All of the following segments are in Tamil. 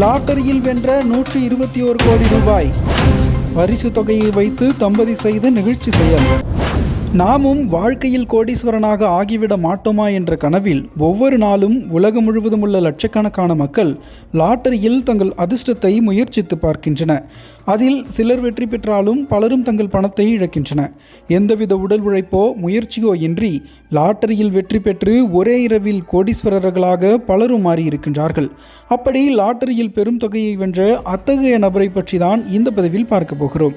லாட்டரியில் வென்ற நூற்றி இருபத்தி ஓரு கோடி ரூபாய். பரிசு தொகையை வைத்து தம்பதி செய்த நிகழ்ச்சி செயல். நாமும் வாழ்க்கையில் கோடீஸ்வரனாக ஆகிவிட மாட்டோமா என்ற கனவில் ஒவ்வொரு நாளும் உலகம் முழுவதும் உள்ள லட்சக்கணக்கான மக்கள் லாட்டரியில் தங்கள் அதிர்ஷ்டத்தை முயற்சித்து பார்க்கின்றன அதில் சிலர் வெற்றி பெற்றாலும் பலரும் தங்கள் பணத்தை இழக்கின்றன. எந்தவித உடல் உழைப்போ முயற்சியோ இன்றி லாட்டரியில் வெற்றி பெற்று ஒரே இரவில் கோடீஸ்வரர்களாக பலரும் மாறியிருக்கின்றார்கள். அப்படி லாட்டரியில் பெரும் தொகையை வென்ற அத்தகைய நபரை பற்றி தான் இந்த பதிவில் பார்க்க போகிறோம்.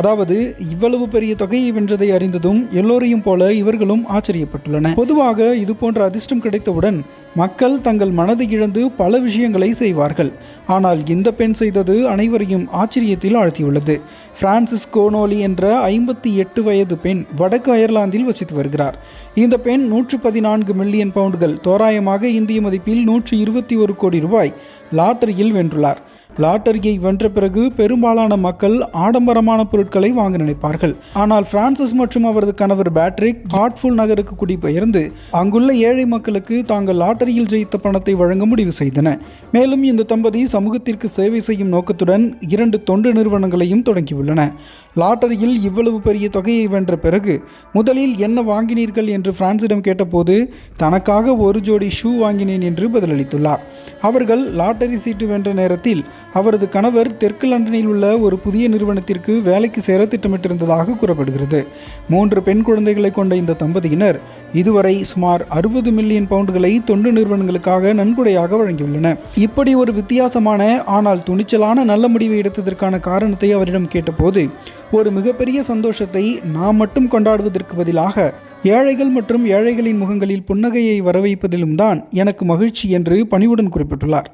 அதாவது இவ்வளவு பெரிய தொகையை வென்றதை அறிந்ததும் எல்லோரையும் போல இவர்களும் ஆச்சரியப்பட்டுள்ளன பொதுவாக இது போன்ற அதிர்ஷ்டம் கிடைத்தவுடன் மக்கள் தங்கள் மனதை இழந்து பல விஷயங்களை செய்வார்கள். ஆனால் இந்த பெண் செய்தது அனைவரையும் ஆச்சரியத்தில் ஆழ்த்தியுள்ளது. பிரான்சிஸ் கோனோலி என்ற ஐம்பத்தி எட்டு வயது பெண் வடக்கு அயர்லாந்தில் வசித்து வருகிறார். இந்த பெண் நூற்று பதினான்கு மில்லியன் பவுண்டுகள் தோராயமாக இந்திய மதிப்பில் நூற்று இருபத்தி ஒரு கோடி ரூபாய் லாட்டரியில் வென்றுள்ளார். லாட்டரியை வென்ற பிறகு பெரும்பாலான மக்கள் ஆடம்பரமான பொருட்களை வாங்க நினைப்பார்கள். ஆனால் பிரான்சிஸ் மற்றும் அவரது கணவர் பேட்ரிக் ஹார்ட்ஃபுல் நகருக்கு குடிபெயர்ந்து அங்குள்ள ஏழை மக்களுக்கு தாங்கள் லாட்டரியில் ஜெயித்த பணத்தை வழங்க முடிவு செய்தன. மேலும் இந்த தம்பதி சமூகத்திற்கு சேவை செய்யும் நோக்கத்துடன் இரண்டு தொண்டு நிறுவனங்களையும் தொடங்கியுள்ளன. லாட்டரியில் இவ்வளவு பெரிய தொகையை வென்ற பிறகு முதலில் என்ன வாங்கினீர்கள்? என்று பிரான்சிடம் கேட்டபோது தனக்காக ஒரு ஜோடி ஷூ வாங்கினேன் என்று பதிலளித்துள்ளார். அவர்கள் லாட்டரி சீட்டு வென்ற நேரத்தில் அவரது கணவர் தெற்கு லண்டனில் உள்ள ஒரு புதிய நிறுவனத்திற்கு வேலைக்கு சேர திட்டமிட்டிருந்ததாக கூறப்படுகிறது. மூன்று பெண் குழந்தைகளை கொண்ட இந்த தம்பதியினர் இதுவரை சுமார் அறுபது மில்லியன் பவுண்டுகளை தொண்டு நிறுவனங்களுக்காக நன்கொடையாக வழங்கியுள்ளன. இப்படி ஒரு வித்தியாசமான ஆனால் துணிச்சலான நல்ல முடிவை எடுத்ததற்கான காரணத்தை அவரிடம் கேட்டபோது ஒரு மிகப்பெரிய சந்தோஷத்தை நாம் மட்டும் கொண்டாடுவதற்கு பதிலாக ஏழைகள் மற்றும் ஏழைகளின் முகங்களில் புன்னகையை வரவைப்பதிலும் தான் எனக்கு மகிழ்ச்சி என்று பணிவுடன் குறிப்பிட்டுள்ளார்.